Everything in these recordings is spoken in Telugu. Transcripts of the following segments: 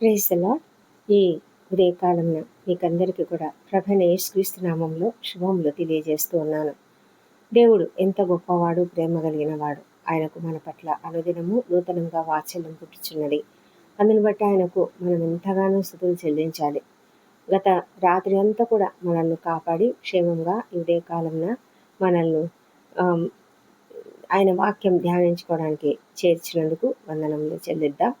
ప్రేసలా ఈ ఉదయకాలంలో మీకందరికీ కూడా ప్రభైన యేసుక్రీస్తు నామంలో శుభములు తెలియజేస్తూ ఉన్నాను. దేవుడు ఎంత గొప్పవాడు ప్రేమ కలిగిన వాడు ఆయనకు మన పట్ల అనుదినము నూతనంగా వాత్సల్యం పుట్టుచున్నది. అందుని బట్టి ఆయనకు మనం ఎంతగానో స్థుతులు చెల్లించాలి. గత రాత్రి అంతా కూడా మనల్ని కాపాడి క్షేమంగా ఈ ఉదయకాలంలో మనల్ని ఆయన వాక్యం ధ్యానించుకోవడానికి చేర్చినందుకు వందనములు చెల్లిద్దాం.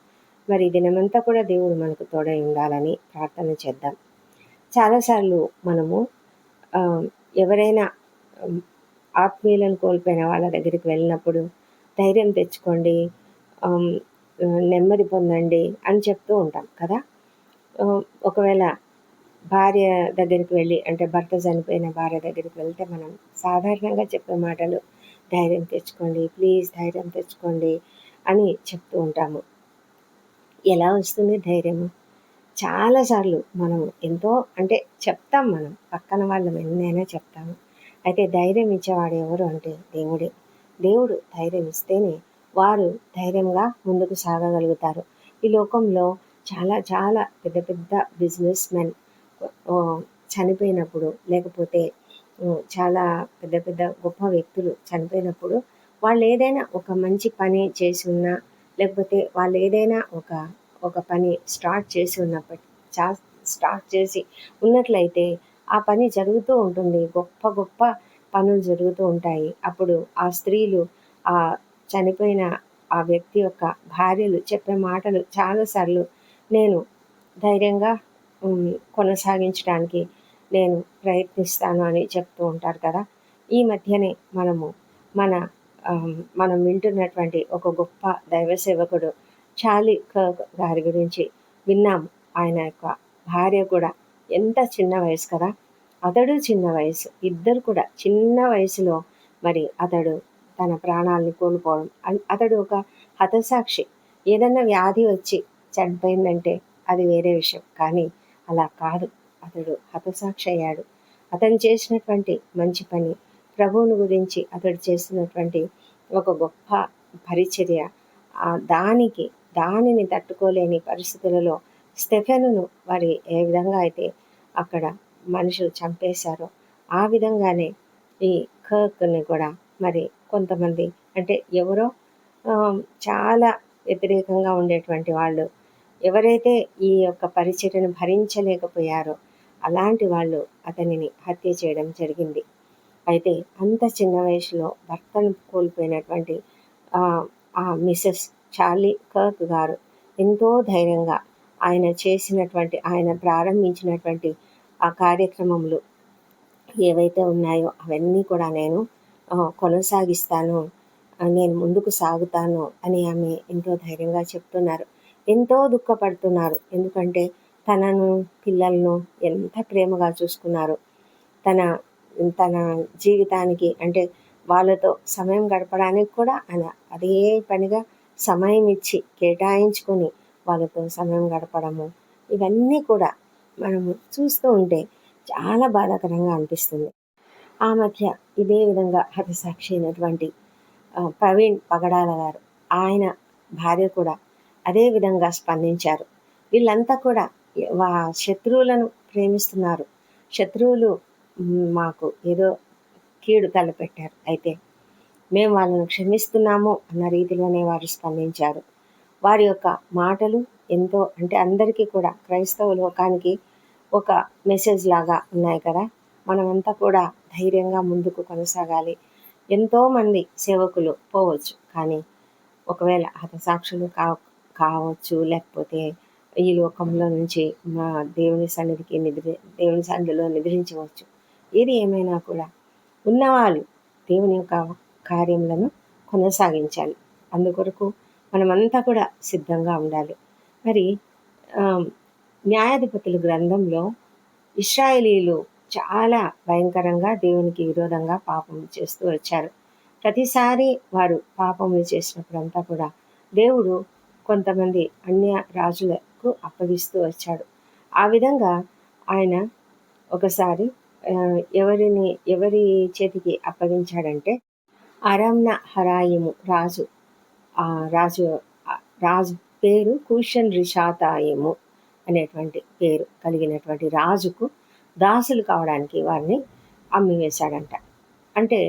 మరి దినమంతా కూడా దేవుడు మనకు తోడై ఉండాలని ప్రార్థన చేద్దాం. చాలాసార్లు మనము ఎవరైనా ఆత్మీయులను కోల్పోయిన వాళ్ళ దగ్గరికి వెళ్ళినప్పుడు ధైర్యం తెచ్చుకోండి నెమ్మది పొందండి అని చెప్తూ ఉంటాం కదా. ఒకవేళ భార్య దగ్గరికి వెళ్ళి అంటే భర్త చనిపోయిన భార్య దగ్గరికి వెళ్తే మనం సాధారణంగా చెప్పే మాటలు ధైర్యం తెచ్చుకోండి ప్లీజ్ ధైర్యం తెచ్చుకోండి అని చెప్తూ ఉంటాము. ఎలా వస్తుంది ధైర్యము? చాలాసార్లు మనం ఎంతో అంటే చెప్తాం మనం పక్కన వాళ్ళం ఎన్నైనా చెప్తాము. అయితే ధైర్యం ఇచ్చేవాడు ఎవరు అంటే దేవుడే. దేవుడు ధైర్యం ఇస్తేనే వారు ధైర్యంగా ముందుకు సాగగలుగుతారు. ఈ లోకంలో చాలా చాలా పెద్ద పెద్ద బిజినెస్ మెన్ చనిపోయినప్పుడు లేకపోతే చాలా పెద్ద పెద్ద గొప్ప వ్యక్తులు చనిపోయినప్పుడు వాళ్ళు ఏదైనా ఒక మంచి పని చేసి ఉన్నా లేకపోతే వాళ్ళు ఏదైనా ఒక ఒక పని స్టార్ట్ చేసి ఉన్నప్పటి చా స్టార్ట్ చేసి ఉన్నట్లయితే ఆ పని జరుగుతూ ఉంటుంది. గొప్ప గొప్ప పనులు జరుగుతూ ఉంటాయి. అప్పుడు ఆ స్త్రీలు ఆ చనిపోయిన ఆ వ్యక్తి యొక్క భార్యలు చెప్పే మాటలు చాలాసార్లు నేను ధైర్యంగా కొనసాగించడానికి నేను ప్రయత్నిస్తాను అని చెప్తూ ఉంటారు కదా. ఈ మధ్యనే మనము మన మనం వింటున్నటువంటి ఒక గొప్ప దైవ సేవకుడు చాలీ కర్క్ గారి గురించి విన్నాము ఆయన యొక్క భార్య కూడా ఎంత చిన్న వయసు కదా? అతడు చిన్న వయసు. ఇద్దరు కూడా చిన్న వయసులో మరి అతడు తన ప్రాణాలను కోల్పోవడం. అతడు ఒక హతసాక్షి. ఏదన్నా వ్యాధి వచ్చి చనిపోయిందంటే అది వేరే విషయం. కానీ అలా కాదు. అతడు హతసాక్షి అయ్యాడు. అతను చేసినటువంటి మంచి పని ప్రభువుని గురించి అతడు చేస్తున్నటువంటి ఒక గొప్ప పరిచర్య. దానికి దానిని తట్టుకోలేని పరిస్థితులలో స్టెఫెనును మరి ఏ విధంగా అయితే అక్కడ మనుషులు చంపేశారో ఆ విధంగానే ఈ కర్క్ని కూడా మరి కొంతమంది అంటే ఎవరో చాలా వ్యతిరేకంగా ఉండేటువంటి వాళ్ళు ఎవరైతే ఈ యొక్క పరిచర్యను భరించలేకపోయారో అలాంటి వాళ్ళు అతనిని హత్య చేయడం జరిగింది. అయితే అంత చిన్న వయసులో భర్తను కోల్పోయినటువంటి ఆ, మిసెస్ చార్లీ కర్క్ గారు ఎంతో ధైర్యంగా ఆయన చేసినటువంటి ఆయన ప్రారంభించినటువంటి ఆ కార్యక్రమములు ఏవైతే ఉన్నాయో అవన్నీ కూడా నేను కొనసాగిస్తాను నేను ముందుకు సాగుతాను అని ఆమె ఎంతో ధైర్యంగా చెప్తున్నారు. ఎంతో దుఃఖపడుతున్నారు. ఎందుకంటే తనను పిల్లలను ఎంత ప్రేమగా చూసుకున్నారు. తన తన జీవితానికి అంటే వాళ్ళతో సమయం గడపడానికి కూడా ఆయన అదే పనిగా సమయం ఇచ్చి కేటాయించుకొని వాళ్ళతో సమయం గడపడము ఇవన్నీ కూడా మనము చూస్తూ ఉంటే చాలా బాధాకరంగా అనిపిస్తుంది. ఆ మధ్య ఇదే విధంగా హతసాక్షి అయినటువంటి ప్రవీణ్ పగడాల గారు ఆయన భార్య కూడా అదే విధంగా స్పందించారు. వీళ్ళంతా కూడా వా శత్రువులను ప్రేమిస్తున్నారు. శత్రువులు మాకు ఏదో కీడు తలపెట్టారు. అయితే మేము వాళ్ళను క్షమిస్తున్నాము అన్న రీతిలోనే వారు స్పందించారు. వారి యొక్క మాటలు ఎంతో అంటే అందరికీ కూడా క్రైస్తవ లోకానికి ఒక మెసేజ్ లాగా ఉన్నాయి కదా. మనమంతా కూడా ధైర్యంగా ముందుకు కొనసాగాలి. ఎంతోమంది సేవకులు పోవచ్చు. కానీ ఒకవేళ హతసాక్షులు కా కావచ్చు లేకపోతే ఈ లోకంలో నుంచి మా దేవుని సన్నిధికి నిద్ర దేవుని సన్నిధిలో నిద్రించవచ్చు. ఏది ఏమైనా కూడా ఉన్నవాళ్ళు దేవుని యొక్క కార్యములను కొనసాగించాలి. అందుకొరకు మనమంతా కూడా సిద్ధంగా ఉండాలి. మరి న్యాయాధిపతుల గ్రంథంలో ఇస్రాయేలీలు చాలా భయంకరంగా దేవునికి విరోధంగా పాపం చేస్తూ వచ్చారు. ప్రతిసారి వారు పాపములు చేసినప్పుడంతా కూడా దేవుడు కొంతమంది అన్య రాజులకు అప్పగిస్తూ వచ్చాడు. ఆ విధంగా ఆయన ఒకసారి ఎవరిని ఎవరి చేతికి అప్పగించాడంటే అరమ్న హరాయిము రాజు. ఆ రాజు రాజు పేరు కూషన్ రిషాతాయిము అనేటువంటి పేరు కలిగినటువంటి రాజుకు దాసులు కావడానికి వారిని అమ్మివేశాడంట. అంటే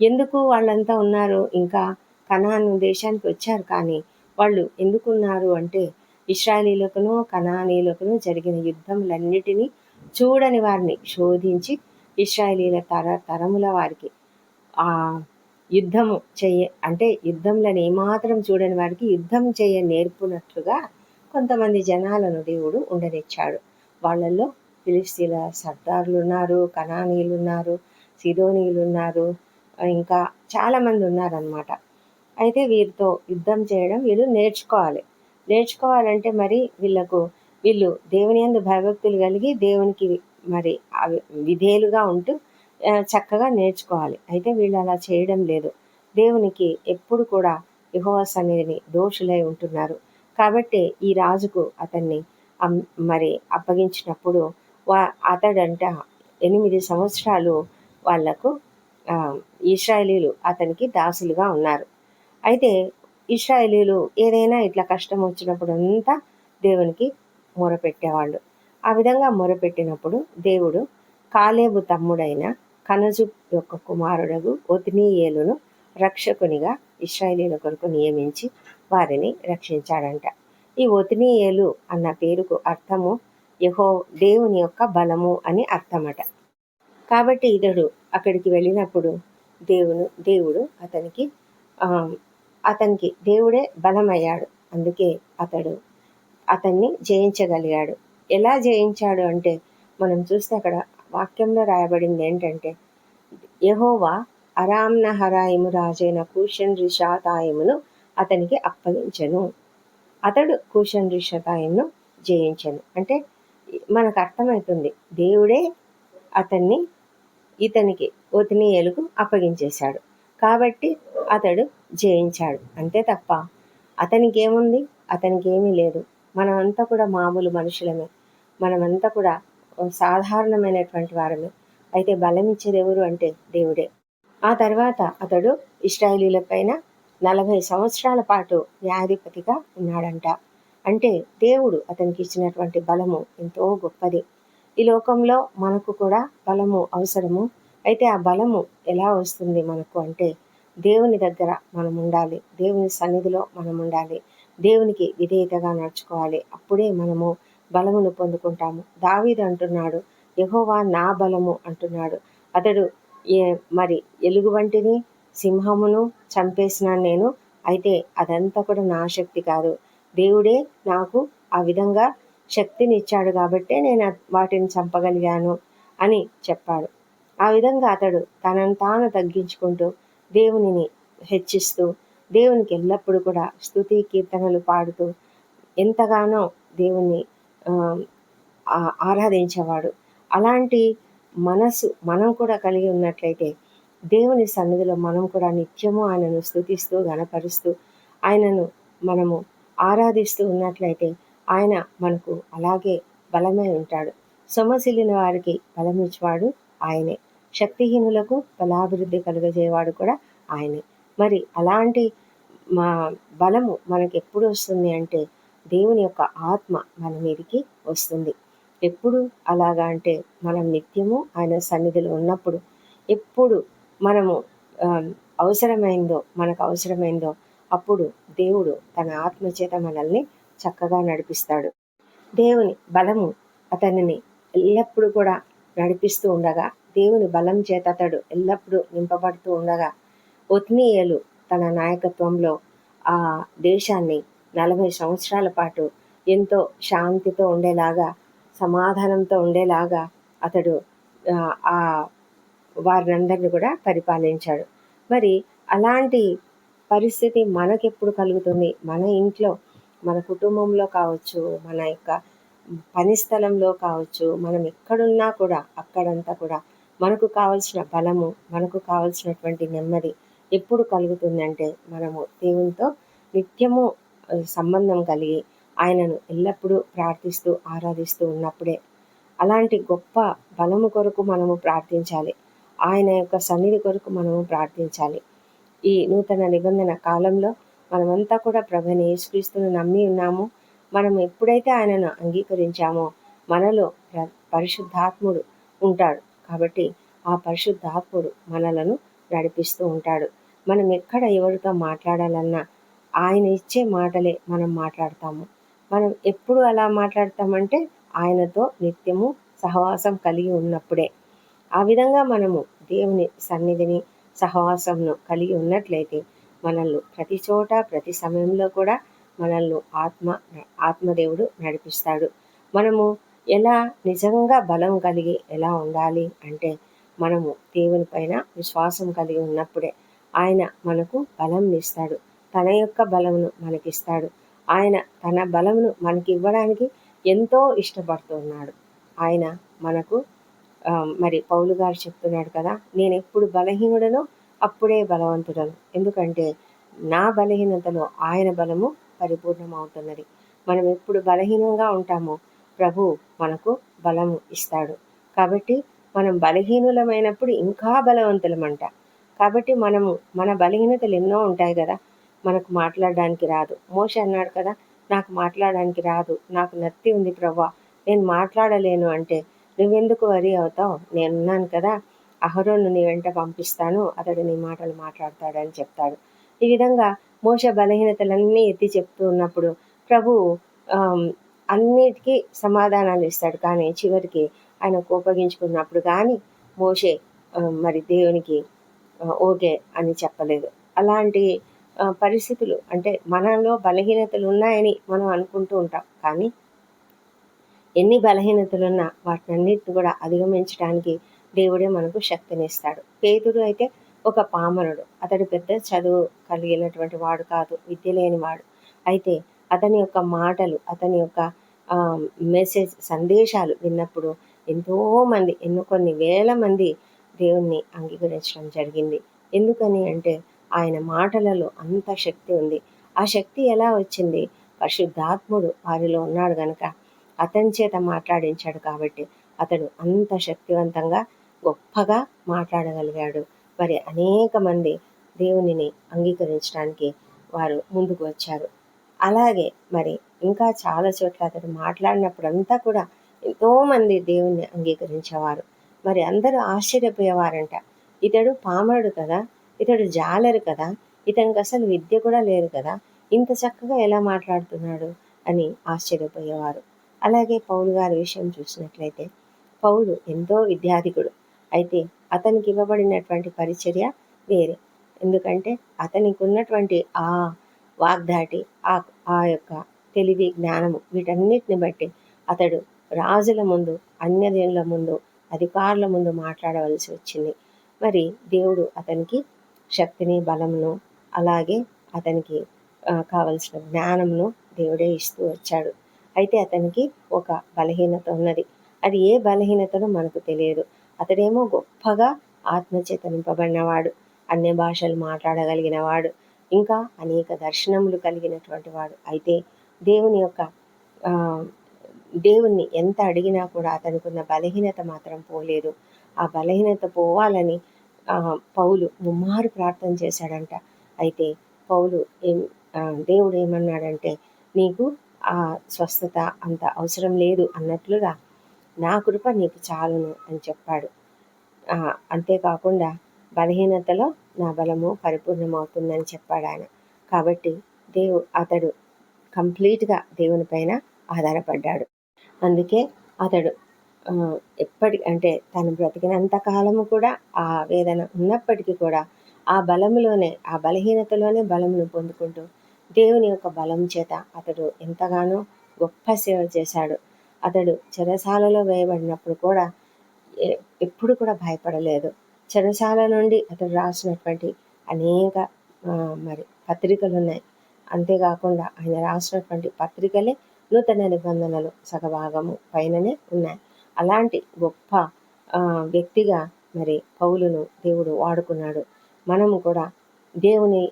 ఎందుకు వాళ్ళంతా ఉన్నారు? ఇంకా కనాను దేశానికి వచ్చారు కానీ వాళ్ళు ఎందుకున్నారు అంటే ఇస్రాయలీలకును కనానీలకును జరిగిన యుద్ధములన్నిటినీ చూడని వారిని శోధించి ఇస్రాయలీల తర తరముల వారికి ఆ యుద్ధము చెయ్య అంటే యుద్ధంలను ఏమాత్రం చూడని వారికి యుద్ధం చేయ నేర్పునట్లుగా కొంతమంది జనాలను దేవుడు ఉండనిచ్చాడు. వాళ్ళల్లో ఫిలిస్తీన్ల సర్దార్లు ఉన్నారు కనానీయులు ఉన్నారు సిదోనీయులు ఉన్నారు ఇంకా చాలామంది ఉన్నారనమాట అయితే వీరితో యుద్ధం చేయడం వీళ్ళు నేర్చుకోవాలి. నేర్చుకోవాలంటే మరి వీళ్ళకు వీళ్ళు దేవుని యందు భయభక్తులు కలిగి దేవునికి మరి విధేయులుగా ఉంటూ చక్కగా నేర్చుకోవాలి. అయితే వీళ్ళు అలా చేయడం లేదు. దేవునికి ఎప్పుడు కూడా యహోవాస్ అనేది దోషులై ఉంటున్నారు. కాబట్టి ఈ రాజుకు అతన్ని మరి అప్పగించినప్పుడు వా అతడంట ఎనిమిది సంవత్సరాలు వాళ్ళకు ఇస్రాయలీలు అతనికి దాసులుగా ఉన్నారు. అయితే ఇస్రాయలీలు ఏదైనా ఇట్లా కష్టం వచ్చినప్పుడు అంతా దేవునికి మొరపెట్టేవాళ్ళు. ఆ విధంగా మొరపెట్టినప్పుడు దేవుడు కాలేబు తమ్ముడైన కనజు యొక్క కుమారుడగు ఒతినీయేలును రక్షకునిగా ఇస్రాయలీల కొరకు నియమించి వారిని రక్షించాడంట. ఈ ఒతినీయేలు అన్న పేరుకు అర్థము యహో దేవుని యొక్క బలము అని అర్థమట. కాబట్టి ఇతడు అక్కడికి వెళ్ళినప్పుడు దేవుడు దేవుడు అతనికి అతనికి దేవుడే బలమయ్యాడు. అందుకే అతడు అతన్ని జయించగలిగాడు. ఎలా జయించాడు అంటే మనం చూస్తే అక్కడ వాక్యంలో రాయబడింది ఏంటంటే యహోవా అరామ్న హరాయిము రాజైన కూషన్ రిషాతాయమును అతనికి అప్పగించను. అతడు కూషన్ రిషతాయమును జయించను. అంటే మనకు అర్థమవుతుంది దేవుడే అతన్ని ఇతనికి ఒతినీయలకు అప్పగించేశాడు. కాబట్టి అతడు జయించాడు. అంతే తప్ప అతనికి ఏముంది? అతనికి ఏమీ లేదు. మనమంతా కూడా మామూలు మనుషులమే. మనమంతా కూడా సాధారణమైనటువంటి వారమే. అయితే బలం ఇచ్చేది ఎవరు అంటే దేవుడే. ఆ తర్వాత అతడు ఇస్రాయలీల పైన నలభై సంవత్సరాల పాటు న్యాయాధిపతిగా ఉన్నాడంట. అంటే దేవుడు అతనికి ఇచ్చినటువంటి బలము ఎంతో గొప్పది. ఈ లోకంలో మనకు కూడా బలము అవసరము. అయితే ఆ బలము ఎలా వస్తుంది మనకు అంటే దేవుని దగ్గర మనం ఉండాలి దేవుని సన్నిధిలో మనం ఉండాలి దేవునికి విధేయతగా నడుచుకోవాలి. అప్పుడే మనము బలమును పొందుకుంటాము. దావీదు అంటున్నాడు యహోవా నా బలము అంటున్నాడు. అతడు ఏ మరి ఎలుగు వంటిని సింహమును చంపేసినాను నేను అయితే అదంతా కూడా నా శక్తి కాదు. దేవుడే నాకు ఆ విధంగా శక్తిని ఇచ్చాడు కాబట్టే నేను వాటిని చంపగలిగాను అని చెప్పాడు. ఆ విధంగా అతడు తనను తాను తగ్గించుకుంటూ దేవునిని హెచ్చిస్తూ దేవునికి ఎల్లప్పుడూ కూడా స్థుతి కీర్తనలు పాడుతూ ఎంతగానో దేవుణ్ణి ఆరాధించేవాడు. అలాంటి మనసు మనం కూడా కలిగి ఉన్నట్లయితే దేవుని సన్నిధిలో మనం కూడా నిత్యము ఆయనను స్థుతిస్తూ గనపరుస్తూ ఆయనను మనము ఆరాధిస్తూ ఉన్నట్లయితే ఆయన మనకు అలాగే బలమై ఉంటాడు. సొమసిల్లిన వారికి బలమిచ్చేవాడు ఆయనే. శక్తిహీనులకు బలాభివృద్ధి కలుగజేవాడు కూడా ఆయనే. మరి అలాంటి మా బలము మనకి ఎప్పుడు వస్తుంది అంటే దేవుని యొక్క ఆత్మ మన మీదికి వస్తుంది. ఎప్పుడు అలాగా అంటే మనం నిత్యము ఆయన సన్నిధిలో ఉన్నప్పుడు ఎప్పుడు మనము అవసరమైందో మనకు అవసరమైందో అప్పుడు దేవుడు తన ఆత్మచేత మనల్ని చక్కగా నడిపిస్తాడు. దేవుని బలము అతనిని ఎల్లప్పుడూ కూడా నడిపిస్తూ ఉండగా దేవుని బలం చేత అతడు ఎల్లప్పుడూ నింపబడుతూ ఉండగా ఒత్నీయలు తన నాయకత్వంలో ఆ దేశాన్ని నలభై సంవత్సరాల పాటు ఎంతో శాంతితో ఉండేలాగా సమాధానంతో ఉండేలాగా అతడు ఆ వారినందరిని కూడా పరిపాలించాడు. మరి అలాంటి పరిస్థితి మనకెప్పుడు కలుగుతుంది? మన ఇంట్లో మన కుటుంబంలో కావచ్చు మన యొక్క పని స్థలంలో కావచ్చు మనం ఎక్కడున్నా కూడా అక్కడంతా కూడా మనకు కావలసిన బలము మనకు కావలసినటువంటి నెమ్మది ఎప్పుడు కలుగుతుందంటే మనము దేవునితో నిత్యము సంబంధం కలిగి ఆయనను ఎల్లప్పుడూ ప్రార్థిస్తూ ఆరాధిస్తూ ఉన్నప్పుడే అలాంటి గొప్ప బలము కొరకు మనము ప్రార్థించాలి. ఆయన యొక్క సన్నిధి కొరకు మనము ప్రార్థించాలి. ఈ నూతన నిబంధన కాలంలో మనమంతా కూడా ప్రభుని యేసుక్రీస్తును నమ్మి ఉన్నాము. మనం ఎప్పుడైతే ఆయనను అంగీకరించామో మనలో పరిశుద్ధాత్ముడు ఉంటాడు. కాబట్టి ఆ పరిశుద్ధాత్ముడు మనలను నడిపిస్తూ ఉంటాడు. మనం ఎక్కడ ఎవరితో మాట్లాడాలన్నా ఆయన ఇచ్చే మాటలే మనం మాట్లాడతాము. మనం ఎప్పుడు అలా మాట్లాడతామంటే ఆయనతో నిత్యము సహవాసం కలిగి ఉన్నప్పుడే. ఆ విధంగా మనము దేవుని సన్నిధిని సహవాసంను కలిగి ఉన్నట్లయితే మనల్ని ప్రతి చోట ప్రతి సమయంలో కూడా మనల్ని ఆత్మ ఆత్మదేవుడు నడిపిస్తాడు. మనము ఎలా నిజంగా బలం కలిగి ఎలా ఉండాలి అంటే మనము దేవుని పైన విశ్వాసం కలిగి ఉన్నప్పుడే ఆయన మనకు బలం ఇస్తాడు. తన యొక్క బలమును మనకిస్తాడు. ఆయన తన బలమును మనకి ఇవ్వడానికి ఎంతో ఇష్టపడుతున్నాడు. ఆయన మనకు మరి పౌలు గారు చెప్తున్నాడు కదా నేను ఎప్పుడు బలహీనుడనో అప్పుడే బలవంతుడను. ఎందుకంటే నా బలహీనతలో ఆయన బలము పరిపూర్ణమవుతున్నది. మనం ఎప్పుడు బలహీనంగా ఉంటామో ప్రభు మనకు బలము ఇస్తాడు. కాబట్టి మనం బలహీనులమైనప్పుడు ఇంకా బలవంతులమంట. కాబట్టి మనము మన బలహీనతలు ఎన్నో ఉంటాయి కదా మనకు మాట్లాడడానికి రాదు. మోష అన్నాడు కదా నాకు మాట్లాడడానికి రాదు నాకు నత్తి ఉంది ప్రవ్వా నేను మాట్లాడలేను అంటే నువ్వెందుకు వరి అవుతావు? నేనున్నాను కదా అహరోను నీ వెంట పంపిస్తాను అతడు నీ మాటలు మాట్లాడతాడని చెప్తాడు. ఈ విధంగా మోస బలహీనతలన్నీ ఎత్తి చెప్తూ ఉన్నప్పుడు ప్రభు అన్నిటికీ సమాధానాలు ఇస్తాడు. కానీ చివరికి ఆయన కోపగించుకున్నప్పుడు కానీ మోషే మరి దేవునికి ఓకే అని చెప్పలేదు. అలాంటి పరిస్థితులు అంటే మనలో బలహీనతలు ఉన్నాయని మనం అనుకుంటూ ఉంటాం. కానీ ఎన్ని బలహీనతలున్నా వాటినన్నిటిని కూడా అధిగమించడానికి దేవుడే మనకు శక్తినిస్తాడు. పేతుడు అయితే ఒక పామరుడు. అతడు పెద్ద చదువు కలిగినటువంటి వాడు కాదు విద్య లేనివాడు అయితే అతని యొక్క మాటలు అతని యొక్క మెసేజ్ సందేశాలు విన్నప్పుడు ఎంతో మంది ఎన్నో కొన్ని వేల మంది దేవుణ్ణి అంగీకరించడం జరిగింది. ఎందుకని అంటే ఆయన మాటలలో అంత శక్తి ఉంది. ఆ శక్తి ఎలా వచ్చింది? పరిశుద్ధాత్ముడు వారిలో ఉన్నాడు గనక అతని చేత మాట్లాడించాడు కాబట్టి అతడు అంత శక్తివంతంగా గొప్పగా మాట్లాడగలిగాడు. మరి అనేక మంది దేవునిని అంగీకరించడానికి వారు ముందుకు వచ్చారు. అలాగే మరి ఇంకా చాలా చోట్ల అతడు మాట్లాడినప్పుడంతా కూడా ఎంతోమంది దేవుణ్ణి అంగీకరించేవారు. మరి అందరూ ఆశ్చర్యపోయేవారంట. ఇతడు పామరుడు కదా ఇతడు జాలరు కదా ఇతనికి అసలు విద్య కూడా లేదు కదా ఇంత చక్కగా ఎలా మాట్లాడుతున్నాడు అని ఆశ్చర్యపోయేవారు. అలాగే పౌలు గారి విషయం చూసినట్లయితే పౌలు ఎంతో విద్యాధికుడు. అయితే అతనికి ఇవ్వబడినటువంటి పరిచర్య వేరే. ఎందుకంటే అతనికి ఉన్నటువంటి ఆ వాగ్దాటి ఆ ఆ యొక్క తెలివి జ్ఞానము వీటన్నిటిని బట్టి అతడు రాజుల ముందు అన్యదేనుల ముందు అధికారుల ముందు మాట్లాడవలసి వచ్చింది. మరి దేవుడు అతనికి శక్తిని బలమును అలాగే అతనికి కావలసిన జ్ఞానంను దేవుడే ఇస్తూ వచ్చాడు. అయితే అతనికి ఒక బలహీనత ఉన్నది. అది ఏ బలహీనతనో మనకు తెలియదు. అతడేమో గొప్పగా ఆత్మచేత నింపబడినవాడు అన్య భాషలు మాట్లాడగలిగిన వాడు ఇంకా అనేక దర్శనములు కలిగినటువంటి వాడు. అయితే దేవుని యొక్క దేవుణ్ణి ఎంత అడిగినా కూడా అతనుకున్న బలహీనత మాత్రం పోలేదు. ఆ బలహీనత పోవాలని పౌలు ముమ్మారు ప్రార్థన చేశాడంట. అయితే పౌలు ఏం దేవుడు ఏమన్నాడంటే నీకు ఆ స్వస్థత అంత అవసరం లేదు అన్నట్లుగా నా కృప నీకు చాలును అని చెప్పాడు. అంతేకాకుండా బలహీనతలో నా బలము పరిపూర్ణమవుతుందని చెప్పాడు ఆయన. కాబట్టి దేవు అతడు కంప్లీట్గా దేవుని పైన ఆధారపడ్డాడు. అందుకే అతడు ఎప్పటి అంటే తను బ్రతికినంత కాలము కూడా ఆ వేదన ఉన్నప్పటికీ కూడా ఆ బలములోనే ఆ బలహీనతలోనే బలమును పొందుకుంటూ దేవుని యొక్క బలం చేత అతడు ఎంతగానో గొప్ప సేవ చేశాడు. అతడు చెరసాలలో వేయబడినప్పుడు కూడా ఎప్పుడు కూడా భయపడలేదు. చెరసాల నుండి అతడు రాసినటువంటి అనేక మరి పత్రికలు ఉన్నాయి. అంతేకాకుండా ఆయన రాసినటువంటి పత్రికలే నూతన నిబంధనలు సగభాగము పైననే ఉన్నాయి. అలాంటి గొప్ప వ్యక్తిగా మరి పౌలును దేవుడు వాడుకున్నాడు. మనము కూడా దేవుని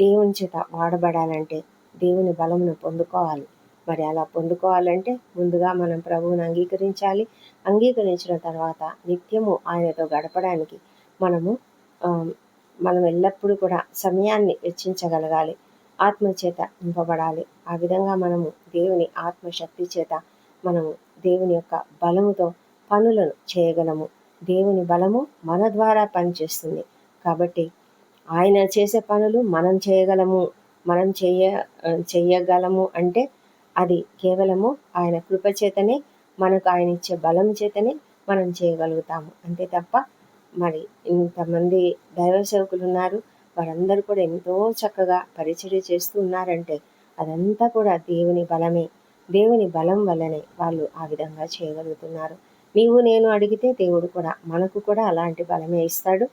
దేవుని చేత వాడబడాలంటే దేవుని బలమును పొందుకోవాలి. మరి అలా పొందుకోవాలంటే ముందుగా మనం ప్రభువుని అంగీకరించాలి. అంగీకరించిన తర్వాత నిత్యము ఆయనతో గడపడానికి మనము మనం ఎల్లప్పుడూ కూడా సమయాన్ని వెచ్చించగలగాలి. ఆత్మ చేత నింపబడాలి. ఆ విధంగా మనము దేవుని ఆత్మశక్తి చేత మనము దేవుని యొక్క బలముతో పనులను చేయగలము. దేవుని బలము మన ద్వారా పనిచేస్తుంది. కాబట్టి ఆయన చేసే పనులు మనం చేయగలము. మనం చేయ చెయ్యగలము అంటే అది కేవలము ఆయన కృప చేతనే మనకు ఆయన ఇచ్చే బలం చేతనే మనం చేయగలుగుతాము. అంతే తప్ప మరి ఇంతమంది దైవ సేవకులు ఉన్నారు. వారందరూ కూడా ఎంతో చక్కగా పరిచర్య చేస్తూ ఉన్నారంటే అదంతా కూడా దేవుని బలమే. దేవుని బలం వల్లనే వాళ్ళు ఆ విధంగా చేయగలుగుతున్నారు. నీవు నేను అడిగితే దేవుడు కూడా మనకు కూడా అలాంటి బలమే ఇస్తాడు.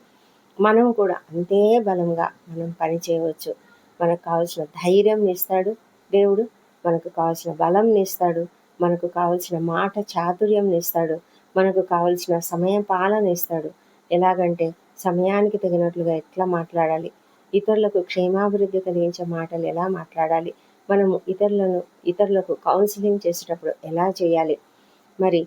మనం కూడా అంతే బలంగా మనం పని చేయవచ్చు. మనకు కావాల్సిన ధైర్యం ఇస్తాడు దేవుడు. మనకు కావాల్సిన బలం ఇస్తాడు. మనకు కావలసిన మాట చాతుర్యం ఇస్తాడు. మనకు కావలసిన సమయ పాలన ఇస్తాడు. ఎలాగంటే సమయానికి తగినట్లుగా ఎట్లా మాట్లాడాలి? ఇతరులకు క్షేమాభివృద్ధి కలిగించే మాటలు ఎలా మాట్లాడాలి? మనము ఇతరులను ఇతరులకు కౌన్సిలింగ్ చేసేటప్పుడు ఎలా చేయాలి? మరి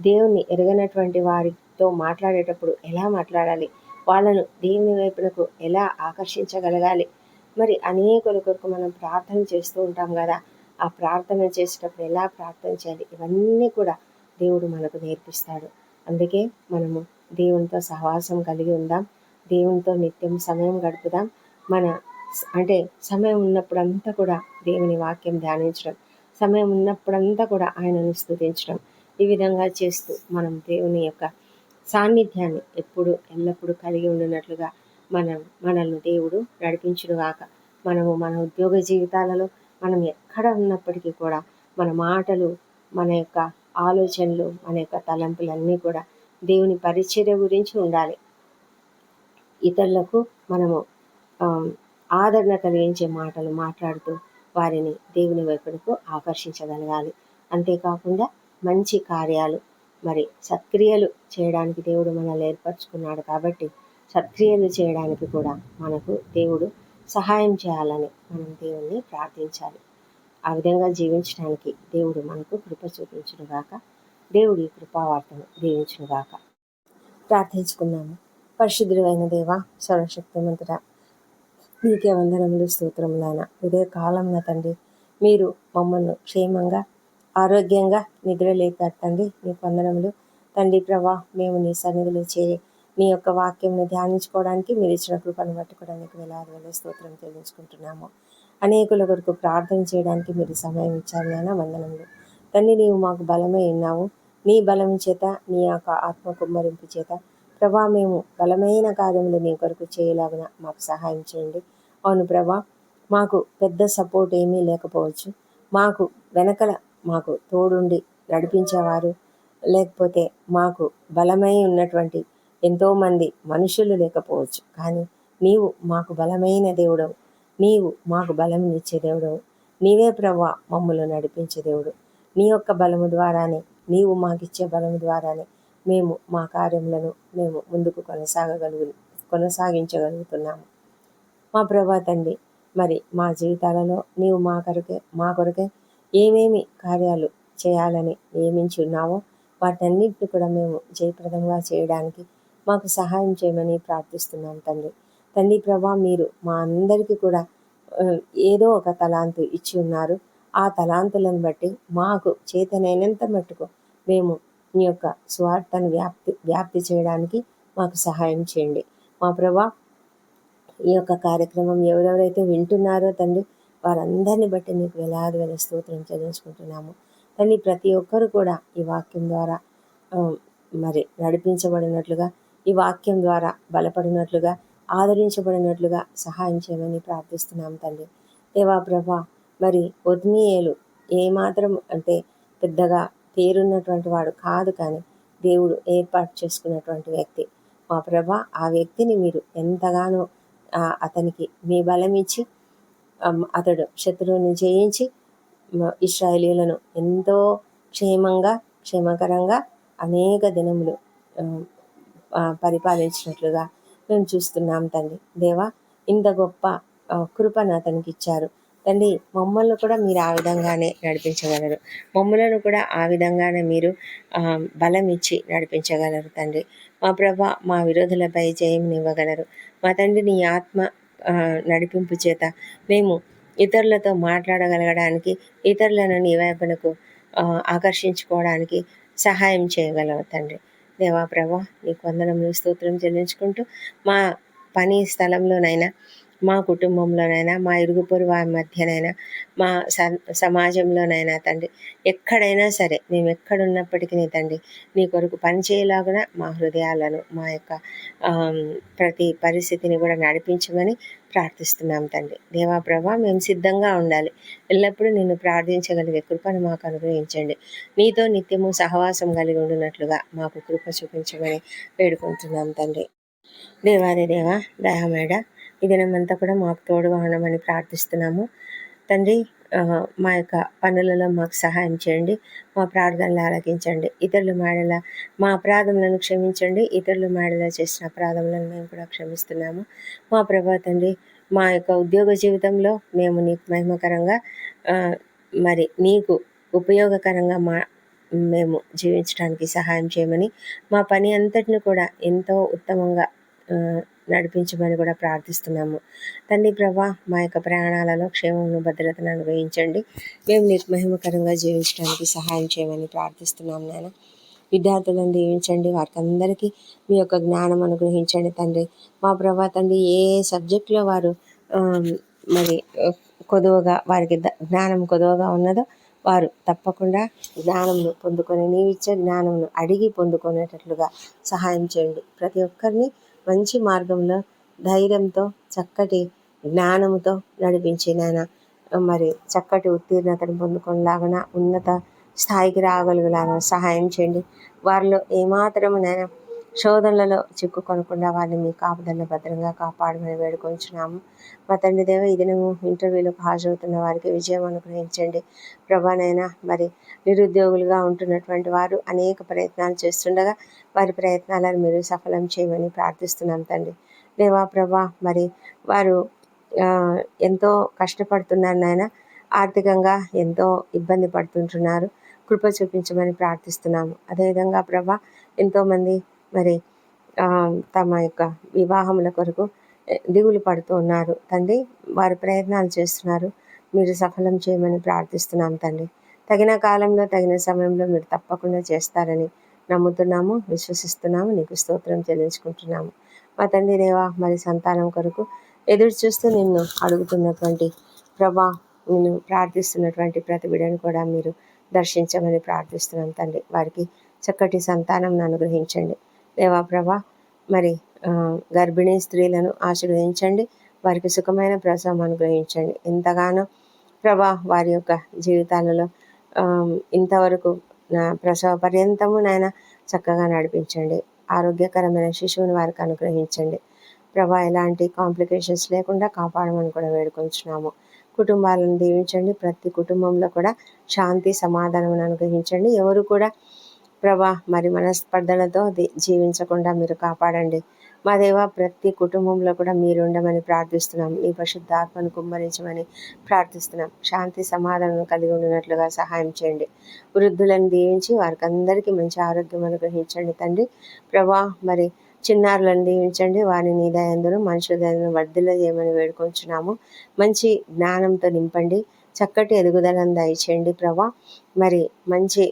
దేవుణ్ణి ఎరగనటువంటి వారితో మాట్లాడేటప్పుడు ఎలా మాట్లాడాలి? వాళ్ళను దేవుని వైపునకు ఎలా ఆకర్షించగలగాలి? మరి అనేకుల కొరకు మనం ప్రార్థన చేస్తూ ఉంటాం కదా ఆ ప్రార్థన చేసేటప్పుడు ఎలా ప్రార్థన చేయాలి? ఇవన్నీ కూడా దేవుడు మనకు నేర్పిస్తాడు. అందుకే మనము దేవునితో సహవాసం కలిగి ఉందాం. దేవునితో నిత్యం సమయం గడుపుదాం. మన అంటే సమయం ఉన్నప్పుడంతా కూడా దేవుని వాక్యం ధ్యానించడం. సమయం ఉన్నప్పుడంతా కూడా ఆయనను స్థుతించడం ఈ విధంగా చేస్తూ మనం దేవుని యొక్క సాన్నిధ్యాన్ని ఎప్పుడు ఎల్లప్పుడూ కలిగి ఉండినట్లుగా మనం మనల్ని దేవుడు నడిపించుడుగాక మనము మన ఉద్యోగ జీవితాలలో మనం ఎక్కడ ఉన్నప్పటికీ కూడా మన మాటలు మన యొక్క ఆలోచనలు మన యొక్క తలంపులన్నీ కూడా దేవుని పరిచర్య గురించి ఉండాలి. ఇతరులకు మనము ఆదరణ కలిగించే మాటలు మాట్లాడుతూ వారిని దేవుని వైపునకు ఆకర్షించగలగాలి. అంతేకాకుండా మంచి కార్యాలు మరి సత్క్రియలు చేయడానికి దేవుడు మనల్ని ఏర్పరచుకున్నాడు కాబట్టి సత్క్రియలు చేయడానికి కూడా మనకు దేవుడు సహాయం చేయాలని మనం దేవుణ్ణి ప్రార్థించాలి. ఆ విధంగా జీవించడానికి దేవుడు మనకు కృప చూపించునుగాక. దేవుడి కృపావార్తను దీవించునుగాక. ప్రార్థించుకున్నాము పరిశుద్ధుడైన దేవ సర్వశక్తిమంతుడ నీకే వందనములు స్తోత్రములైన ఇదే కాలంలో తండ్రి మీరు మమ్మల్ని క్షేమంగా ఆరోగ్యంగా నిద్రలేక తండ్రి నీ వందనములు. తండ్రి ప్రభా మేము నీ సన్నిధిలో చేరి నీ యొక్క వాక్యంను ధ్యానించుకోవడానికి మీరు ఇచ్చిన కృపను పట్టుకోవడానికి వేలాది వేల స్తోత్రం చెల్లించుకుంటున్నాము అనేకుల కొరకు ప్రార్థన చేయడానికి మీరు సమయం ఇచ్చారు నాయన. వందనములు. తండ్రి నీవు మాకు బలమే ఉన్నావు. నీ బలం చేత నీ యొక్క ఆత్మ కుమ్మరింపు చేత. ప్రభా మేము బలమైన కార్యములు నీ కొరకు చేయలాగిన మాకు సహాయం చేయండి. అవును ప్రభా మాకు పెద్ద సపోర్ట్ ఏమీ లేకపోవచ్చు. మాకు వెనకల మాకు తోడుండి నడిపించేవారు. లేకపోతే మాకు బలమై ఉన్నటువంటి ఎంతోమంది మనుషులు లేకపోవచ్చు. కానీ నీవు మాకు బలమైన దేవుడవు. నీవు మాకు బలం ఇచ్చే దేవుడవు. నీవే ప్రభా మమ్మల్ని నడిపించే దేవుడు. నీ యొక్క బలము ద్వారానే నీవు మాకిచ్చే బలము ద్వారానే మేము మా కార్యములను మేము ముందుకు కొనసాగగలుగు కొనసాగించగలుగుతున్నాము. మా ప్రభా తండ్రి మరి మా జీవితాలలో నీవు మా కొరకే మా కొరకే ఏమేమి కార్యాలు చేయాలని నియమించి ఉన్నావో వాటన్నిటిని కూడా మేము జయప్రదంగా చేయడానికి మాకు సహాయం చేయమని ప్రార్థిస్తున్నాం తండ్రి. తండ్రి ప్రభా మీరు మా అందరికీ కూడా ఏదో ఒక తలాంతు ఇచ్చి ఉన్నారు. ఆ తలాంతులను బట్టి మాకు చేతనైనంత మట్టుకు మేము మీ యొక్క స్వార్థను వ్యాప్తి వ్యాప్తి చేయడానికి మాకు సహాయం చేయండి. మా ప్రభా ఈ యొక్క కార్యక్రమం ఎవరెవరైతే వింటున్నారో తండ్రి వారందరిని బట్టి నీకు వేలాది వేల స్తోత్రం చెల్లించుకుంటున్నాము. కానీ ప్రతి ఒక్కరు కూడా ఈ వాక్యం ద్వారా మరి నడిపించబడినట్లుగా ఈ వాక్యం ద్వారా బలపడినట్లుగా ఆదరించబడినట్లుగా సహాయం చేయమని ప్రార్థిస్తున్నాం తండ్రి. దేవా ప్రభా మరి ఒద్నీయేలు ఏమాత్రం అంటే పెద్దగా పేరున్నటువంటి వాడు కాదు కానీ దేవుడు ఏర్పాటు చేసుకున్నటువంటి వ్యక్తి. మా ప్రభ ఆ వ్యక్తిని మీరు ఎంతగానో అతనికి మీ బలం ఇచ్చి అతడు శత్రువుని జయించి ఇస్రాయేలీలను ఎంతో క్షేమంగా క్షేమకరంగా అనేక దినములు పరిపాలించినట్లుగా మేము చూస్తున్నాం తండ్రి. దేవా ఇంత గొప్ప కృపను అతనికి ఇచ్చారు. తండ్రి మమ్మల్ని కూడా మీరు ఆ విధంగానే నడిపించగలరు. మమ్మలను కూడా ఆ విధంగానే మీరు బలం ఇచ్చి నడిపించగలరు తండ్రి. మా ప్రభ మా విరోధులపై జయం ఇవ్వగలరు. మా తండ్రి నీ ఆత్మ నడిపింపు చేత మేము ఇతరులతో మాట్లాడగలగడానికి ఇతరులను నీ వైపునకు ఆకర్షించుకోవడానికి సహాయం చేయగలవు తండ్రి. దేవా ప్రభా నీకు వందనములు స్తోత్రం చెల్లించుకుంటూ మా పని స్థలంలోనైనా మా కుటుంబంలోనైనా మా ఇరుగు పొరుగు వారి మధ్యనైనా మా స- సమాజంలోనైనా తండ్రి ఎక్కడైనా సరే మేము ఎక్కడున్నప్పటికీ తండ్రి నీ కొరకు పనిచేయలాగున మా హృదయాలను మా యొక్క ప్రతి పరిస్థితిని కూడా నడిపించమని ప్రార్థిస్తున్నాం తండ్రి. దేవా ప్రభా మేము సిద్ధంగా ఉండాలి. ఎల్లప్పుడూ నిన్ను ప్రార్థించగలిగే కృపను మాకు అనుగ్రహించండి. నీతో నిత్యము సహవాసం కలిగి ఉండినట్లుగా మాకు కృప చూపించమని వేడుకుంటున్నాం తండ్రి. దేవాది దేవా దయామేడ ఈ దినమంతా కూడా మాకు తోడు ఉండమని ప్రార్థిస్తున్నాము. తండ్రి మా యొక్క పనులలో మాకు సహాయం చేయండి. మా ప్రార్థనలు ఆలకించండి. ఇతరుల మేడల మా అపరాధములను క్షమించండి. ఇతరుల మేడల చేసిన అపరాధములను మేము కూడా క్షమిస్తున్నాము. మా ప్రభా తండ్రి మా యొక్క ఉద్యోగ జీవితంలో మేము నీకు మహిమకరంగా మరి నీకు ఉపయోగకరంగా మా మేము జీవించడానికి సహాయం చేయమని మా పని అంతటిని కూడా ఎంతో ఉత్తమంగా నడిపించమని కూడా ప్రార్థిస్తున్నాము. తండ్రి ప్రభా మా యొక్క ప్రయాణాలలో క్షేమమును భద్రతను అనుభవించండి మేము నీకు మహిమకరంగా జీవించడానికి సహాయం చేయమని ప్రార్థిస్తున్నాం నాయన. విద్యార్థులను దీవించండి. వారికి అందరికీ మీ యొక్క జ్ఞానం అనుగ్రహించండి తండ్రి. మా ప్రభా తండ్రి ఏ సబ్జెక్టులో వారు మరి కొదువగా వారికి ద- జ్ఞానం కొదువగా ఉన్నదో వారు తప్పకుండా జ్ఞానమును పొందుకొని నీవిచ్చే జ్ఞానమును అడిగి పొందుకునేటట్లుగా సహాయం చేయండి. ప్రతి ఒక్కరిని మంచి మార్గంలో ధైర్యంతో చక్కటి జ్ఞానముతో నడిపించిన మరి చక్కటి ఉత్తీర్ణతను పొందుకునేలాగా ఉన్నత స్థాయికి రాగలిగేలాగా సహాయం చేయండి. వారిలో ఏమాత్రమునైనా శోధనలలో చిక్కుకొనకుండా వారిని మీ కాపుదలను భద్రంగా కాపాడమని వేడుకొంచున్నాము. మా తండ్రి దేవ ఈ దినము ఇంటర్వ్యూలకు హాజరవుతున్న వారికి విజయం అనుగ్రహించండి. ప్రభానైనా మరి నిరుద్యోగులుగా ఉంటున్నటువంటి వారు అనేక ప్రయత్నాలు చేస్తుండగా వారి ప్రయత్నాలను మీరు సఫలం చేయమని ప్రార్థిస్తున్నాం తండ్రి. దేవా ప్రభా మరి వారు ఎంతో కష్టపడుతున్నారు నాయన ఆర్థికంగా ఎంతో ఇబ్బంది పడుతుంటున్నారు. కృప చూపించమని ప్రార్థిస్తున్నాము. అదేవిధంగా ప్రభా ఎంతోమంది మరి తమ యొక్క వివాహముల కొరకు దిగులు పడుతూ ఉన్నారు. తండ్రి వారు ప్రయత్నాలు చేస్తున్నారు. మీరు సఫలం చేయమని ప్రార్థిస్తున్నాం తండ్రి. తగిన కాలంలో తగిన సమయంలో మీరు తప్పకుండా చేస్తారని నమ్ముతున్నాము విశ్వసిస్తున్నాము నీకు స్తోత్రం చెల్లించుకుంటున్నాము. మా తండ్రి దేవా మరి సంతానం కొరకు ఎదురు చూస్తూ నిన్ను అడుగుతున్నటువంటి ప్రభా నేను ప్రార్థిస్తున్నటువంటి ప్రతి బిడ్డను కూడా మీరు దర్శించమని ప్రార్థిస్తున్నాం తండ్రి. వారికి చక్కటి సంతానం అనుగ్రహించండి దేవా ప్రభా మరి గర్భిణీ స్త్రీలను ఆశీర్వదించండి వారికి సుఖమైన ప్రసవం అనుగ్రహించండి. ఎంతగానో ప్రభా వారి యొక్క జీవితాలలో ఇంతవరకు నా ప్రసవ పర్యంతము నాయన చక్కగా నడిపించండి. ఆరోగ్యకరమైన శిశువుని వారికి అనుగ్రహించండి. ప్రభా ఎలాంటి కాంప్లికేషన్స్ లేకుండా కాపాడమని కూడా వేడుకొంచున్నాము. కుటుంబాలను దీవించండి. ప్రతి కుటుంబంలో కూడా శాంతి సమాధానం అనుగ్రహించండి. ఎవరు కూడా ప్రభా మరి మనస్పర్ధలతో జీవించకుండా మీరు కాపాడండి. మా దేవ ప్రతి కుటుంబంలో కూడా మీరు ఉండమని ప్రార్థిస్తున్నాం. మీ పరిశుద్ధాత్మను కుమ్మరించమని ప్రార్థిస్తున్నాం. శాంతి సమాధానం కలిగి ఉండినట్లుగా సహాయం చేయండి. వృద్ధులను దీవించి వారికి అందరికీ మంచి ఆరోగ్యం అనుగ్రహించండి తండ్రి. ప్రభా మరి చిన్నారులను దీవించండి. వారిని నీ దయందును మనుషుల చేయమని వేడుకొంచున్నాము. మంచి జ్ఞానంతో నింపండి. చక్కటి ఎదుగుదలను దయచేయండి ప్రభా. మరి మంచి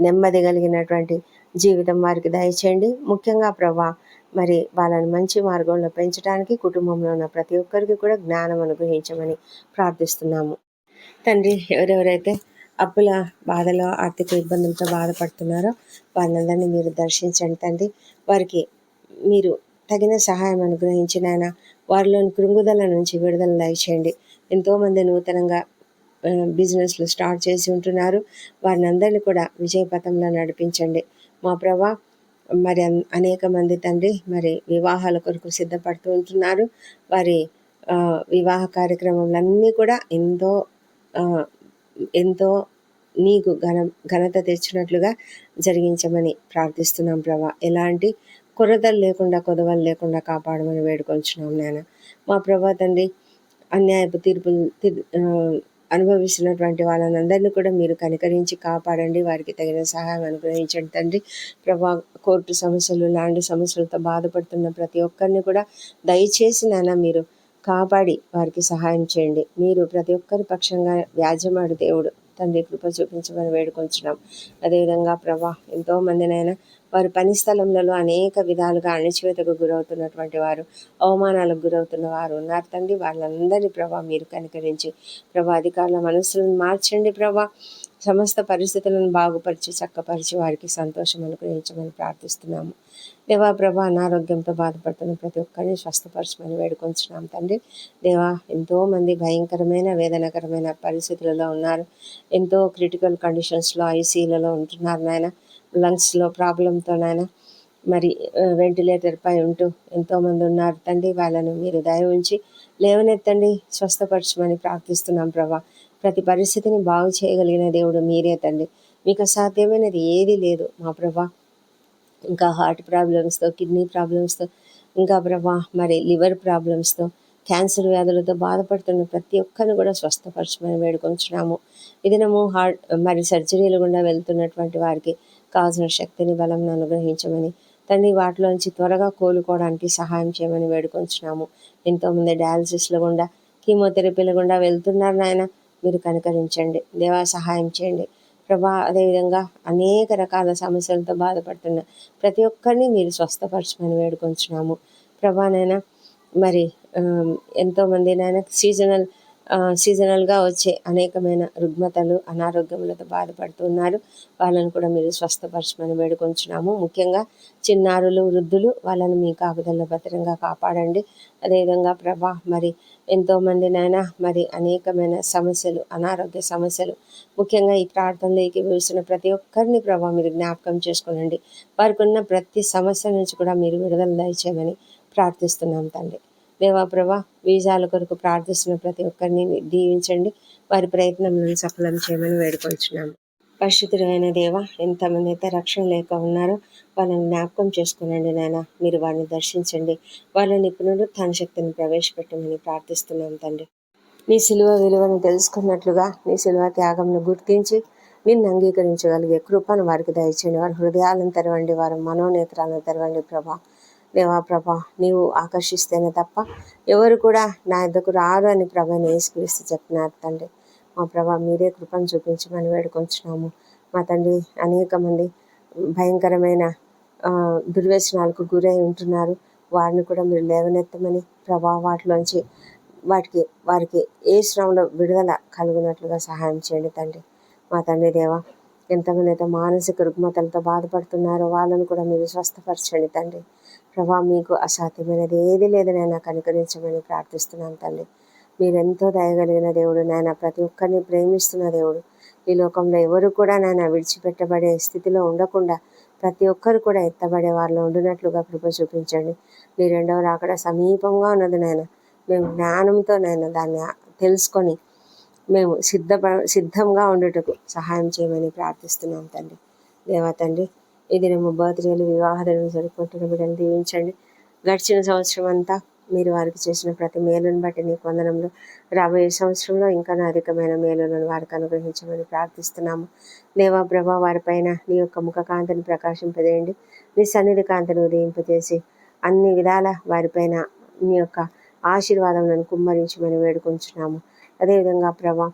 నెమ్మది కలిగినటువంటి జీవితం వారికి దయచేయండి. ముఖ్యంగా ప్రభా మరి వాళ్ళని మంచి మార్గంలో పెంచడానికి కుటుంబంలో ఉన్న ప్రతి ఒక్కరికి కూడా జ్ఞానం అనుగ్రహించమని ప్రార్థిస్తున్నాము. తండ్రి ఎవరెవరైతే అప్పుల బాధలో ఆర్థిక ఇబ్బందులతో బాధపడుతున్నారో వాళ్ళందరినీ మీరు దర్శించండి తండ్రి. వారికి మీరు తగిన సహాయం అనుగ్రహించిన వారిలోని కృంగుదల నుంచి విడుదల దయచేయండి. ఎంతోమంది నూతనంగా బిజినెస్లు స్టార్ట్ చేసి ఉంటున్నారు. వారిని అందరినీ కూడా విజయపథంలో నడిపించండి. మా ప్రభా మరి అనేక మంది తండ్రి మరి వివాహాల కొరకు సిద్ధపడుతూ ఉంటున్నారు. వారి వివాహ కార్యక్రమంలన్నీ కూడా ఎంతో ఎంతో నీకు ఘన ఘనత తెచ్చినట్లుగా జరిగించమని ప్రార్థిస్తున్నాం ప్రభా. ఎలాంటి కొరతలు లేకుండా కొదవలు లేకుండా కాపాడమని వేడుకొంచున్నాం నాయన. మా ప్రభా తండ్రి అన్యాయపు తీర్పులు అనుభవిస్తున్నటువంటి వాళ్ళని అందరినీ కూడా మీరు కనికరించి కాపాడండి. వారికి తగిన సహాయం అనుగ్రహించండి తండ్రి. ప్రభా కోర్టు సమస్యలు లాంటి సమస్యలతో బాధపడుతున్న ప్రతి ఒక్కరిని కూడా దయచేసి నాన్న మీరు కాపాడి వారికి సహాయం చేయండి. మీరు ప్రతి ఒక్కరి పక్షంగా వ్యాజ్యమాడు దేవుడు. తండ్రి కృప చూపించమని వేడుకొంచున్నాం. అదేవిధంగా ప్రభా ఎంతో మందినైనా వారు పని స్థలంలో అనేక విధాలుగా అణచివేతకు గురవుతున్నటువంటి వారు అవమానాలకు గురవుతున్న వారు ఉన్నారు తండ్రి. వాళ్ళందరినీ ప్రభా మీరు కనికరించి ప్రభా అధికారుల మనసులను మార్చండి ప్రభా. సమస్త పరిస్థితులను బాగుపరిచి చక్కపరిచి వారికి సంతోషం అనుగ్రహించమని ప్రార్థిస్తున్నాము. దేవా ప్రభా అనారోగ్యంతో బాధపడుతున్న ప్రతి ఒక్కరిని స్వస్థపరచమని వేడుకొంచున్నాం తండ్రి. దేవా ఎంతోమంది భయంకరమైన వేదనకరమైన పరిస్థితులలో ఉన్నారు. ఎంతో క్రిటికల్ కండిషన్స్లో ఐసీలలో ఉంటున్నారు నాయన. లంగ్స్లో ప్రాబ్లంతో నాయన మరి వెంటిలేటర్ పై ఉంటూ ఎంతోమంది ఉన్నారు తండ్రి వాళ్ళను మీరు దయ ఉంచి లేవనెత్తండి స్వస్థపరచమని ప్రార్థిస్తున్నాం ప్రభా. ప్రతి పరిస్థితిని బాగు చేయగలిగిన దేవుడు మీరే తండ్రి. మీకు అసాధ్యమైనది ఏది లేదు మా ప్రభా. ఇంకా హార్ట్ ప్రాబ్లమ్స్తో కిడ్నీ ప్రాబ్లమ్స్తో ఇంకా ప్రభా మరి లివర్ ప్రాబ్లమ్స్తో క్యాన్సర్ వ్యాధులతో బాధపడుతున్న ప్రతి ఒక్కరిని కూడా స్వస్థపరచమని వేడుకొంచున్నాము. ఇదినము హార్ట్ మరి సర్జరీలు గుండా వెళ్తున్నటువంటి వారికి కావాల్సిన శక్తిని బలం అనుగ్రహించమని తండ్రి వాటిలోంచి త్వరగా కోలుకోవడానికి సహాయం చేయమని వేడుకొంచున్నాము. ఎంతోమంది డయాలసిస్ల గుండా కీమోథెరపీల గుండా వెళ్తున్నారు నాయన. మీరు కనుకరించండి. దేవా సహాయం చేయండి. ప్రభా అదేవిధంగా అనేక రకాల సమస్యలతో బాధపడుతున్న ప్రతి ఒక్కరిని మీరు స్వస్థపరచమని వేడుకొంచున్నాము. ప్రభానైనా మరి ఎంతోమంది నాయన సీజనల్ సీజనల్గా వచ్చే అనేకమైన రుగ్మతలు అనారోగ్యములతో బాధపడుతున్నారు వాళ్ళని కూడా మీరు స్వస్థపరచమని వేడుకొంచున్నాము. ముఖ్యంగా చిన్నారులు వృద్ధులు వాళ్ళని మీ కాపుదల్లో భద్రంగా కాపాడండి. అదేవిధంగా ప్రభా మరి ఎంతోమంది నాయన మరి అనేకమైన సమస్యలు అనారోగ్య సమస్యలు ముఖ్యంగా ఈ ప్రార్థనలోకి వేసిన ప్రతి ఒక్కరిని ప్రభా మీరు జ్ఞాపకం చేసుకోనండి. వారికి ఉన్న ప్రతి సమస్య నుంచి కూడా మీరు విడుదల దయచేయమని ప్రార్థిస్తున్నాం తండ్రి. దేవా ప్రభా వీజాల కొరకు ప్రార్థిస్తున్న ప్రతి ఒక్కరిని దీవించండి. వారి ప్రయత్నములను సఫలం చేయమని వేడుకొంచున్నాము. పరిశుద్ధుడైన దేవ ఎంతమంది అయితే రక్షణ లేక ఉన్నారో వాళ్ళని జ్ఞాపకం చేసుకునండి నాయన. మీరు వారిని దర్శించండి. వాళ్ళని పునరుత్థాన శక్తిని ప్రవేశపెట్టమని ప్రార్థిస్తున్నాం తండ్రి. నీ సిలువ విలువను తెలుసుకున్నట్లుగా నీ సిలువ త్యాగంను గుర్తించి నిన్ను అంగీకరించగలిగే కృపను వారికి దయచేయండి. వారి హృదయాలను తెరవండి. వారి మనోనేత్రాలను తెరవండి ప్రభా. దేవా ప్రభ నీవు ఆకర్షిస్తేనే తప్ప ఎవరు కూడా నా ఇద్దరు రారు అని ప్రభని వేసుక్రీస్తు చెప్పినారు తండ్రి. మా ప్రభ మీరే కృపను చూపించమని వేడుకొంచున్నాము. మా తండ్రి అనేక మంది భయంకరమైన దుర్వ్యసనాలకు గురై ఉంటున్నారు. వారిని కూడా మీరు లేవనెత్తమని ప్రభా వాటిలోంచి వాటికి వారికి ఏ శ్రమలో విడుదల కలుగునట్లుగా సహాయం చేయండి తండ్రి. మా తండ్రి దేవా ఎంతమంది అయితే మానసిక రుగ్మతలతో బాధపడుతున్నారో వాళ్ళను కూడా మీరు స్వస్థపరచండి తండ్రి. ప్రభా మీకు అసాధ్యమైనది ఏది లేదు నాయన కనుకరించమని ప్రార్థిస్తున్నాను తండ్రి మీరెంతో దయగలిగిన దేవుడు నాయన ప్రతి ఒక్కరిని ప్రేమిస్తున్న దేవుడు. ఈ లోకంలో ఎవరు కూడా నాయన విడిచిపెట్టబడే స్థితిలో ఉండకుండా ప్రతి ఒక్కరు కూడా ఎత్తబడే వారిలో ఉండినట్లుగా కృప చూపించండి. మీ రెండవ రాకడ సమీపంగా ఉన్నది నాయన. మేము జ్ఞానంతో నాయన దాన్ని తెలుసుకొని మేము సిద్ధప సిద్ధంగా ఉండటకు సహాయం చేయమని ప్రార్థిస్తున్నాం తండ్రి దేవా తండ్రి ఈ దినము బర్త్డేలు వివాహాలను జరుపుకుంటున్న బిడ్డలు దీవించండి. గడిచిన సంవత్సరం అంతా మీరు వారికి చేసిన ప్రతి మేలును బట్టి నీ వందనంలో రాబోయే సంవత్సరంలో ఇంకా అధికమైన మేలులను వారికి అనుగ్రహించమని ప్రార్థిస్తున్నాము. దేవా ప్రభా వారిపైన నీ యొక్క ముఖ కాంతిని ప్రకాశింపదేయండి నీ సన్నిధి కాంతిని ఉదయింపజేసి అన్ని విధాల వారిపైన నీ యొక్క ఆశీర్వాదములను కుమ్మరించమని వేడుకుంటున్నాము అదేవిధంగా ప్రభా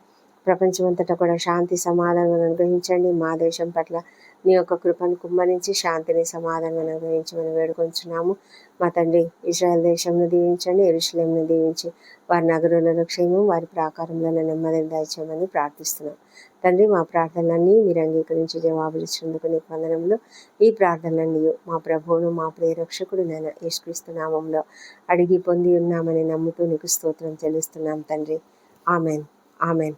ప్రపంచమంతటా కూడా శాంతి సమాధానం అనుగ్రహించండి. మా దేశం పట్ల నీ యొక్క కృపను కుమ్మరించి శాంతిని సమాధానం అనుగ్రహించమని వేడుకొంచున్నాము. మా తండ్రి ఇజ్రాయెల్ దేశంను దీవించండి ఎరుషులేంను దీవించి వారి నగరులలో క్షేమం వారి ప్రాకారంలో నెమ్మదిని దయచేయమని ప్రార్థిస్తున్నాం. తండ్రి మా ప్రార్థనలన్నీ మీరు అంగీకరించి జవాబు ఇచ్చినందుకు నీ ఈ ప్రార్థనలన్నీ మా ప్రభువును మా ప్రియరక్షకుడు నేను యేసుక్రీస్తు నామంలో అడిగి పొంది ఉన్నామని నమ్ముతూ నీకు స్తోత్రం చెల్లిస్తున్నాం తండ్రి. ఆమెన్. ఆమెన్.